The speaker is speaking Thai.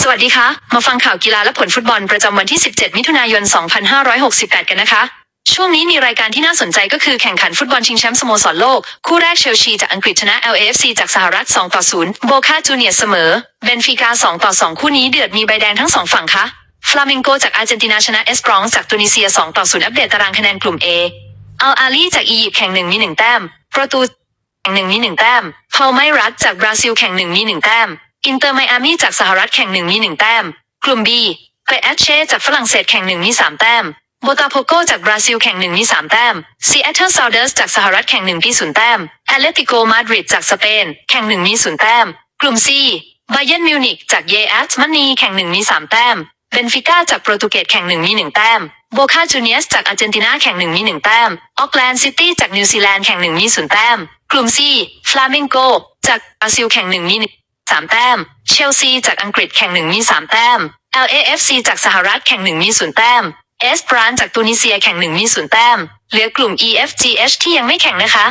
สวัสดีค่ะมาฟังข่าวกีฬาและผลฟุตบอลประจำวันที่ 17 มิถุนายน 2568 กันนะคะ ช่วงนี้มีรายการที่น่าสนใจก็คือแข่งขันฟุตบอลชิงแชมป์สโมสรโลก คู่แรกเชลซีจากอังกฤษชนะ LAFC จากสหรัฐ 2 ต่อ 0 โบคาจูเนียเสมอ เบนฟิกา 2 ต่อ 2 คู่นี้เดือดมีใบแดงทั้งสองฝั่งคะ ฟลาเมงโกจากอาร์เจนตินาชนะเอสปรองจากตุนิเซีย 2 ต่อ 0 อัปเดตตารางคะแนนกลุ่ม A อัลอาลีจากอียิปต์แข่งหนึ่งมีหนึ่งแต้ม ประตูแข่งหนึ่งมีหนึ่งแต้มพาลไมรัสจากบราซิลแข่งหนึ่งมีหนึ่งแต้ม อินเตอร์ไมอามี่จากสหรัฐแข่งหนึ่งมีหนึ่งแต้ม กลุ่ม B เปเอชเช่จากฝรั่งเศสแข่งหนึ่งมีสามแต้มโบตาโพโกจากบราซิลแข่งหนึ่งมีสามแต้มซีแอตเทิลซาวเดอร์สจากสหรัฐแข่งหนึ่งมีศูนย์แต้มแอตเลติโกมาดริดจากสเปน แข่งหนึ่งมีศูนย์แต้ม กลุ่ม C บาเยนมิวนิกจากเยอสมันนีแข่งหนึ่งมีสามแต้มเบนฟิก้าจากโปรตุเกสแข่งหนึ่งมีหนึ่งแต้มโบคาจูเนียสจากอาร์เจนตินาแข่งหนึ่งมีหนึ่งแต้มออกแลนด์ซิตี้จากนิวซีแลนด์แข่งหนึ่งมีศูนย์แต้ม กลุ่ม C ฟลาเมงโกจากบราซิลแข่งหนึ่งมีหนึ่ง สามแต้ม เชลซีจากอังกฤษแข่งหนึ่งมีสามแต้ม LAFC จากสหรัฐแข่งหนึ่งมีศูนย์แต้มเอสปรานจากตูนิเซียแข่งหนึ่งมีศูนย์แต้ม เหลือกลุ่ม EFGH ที่ยังไม่แข่งนะคะ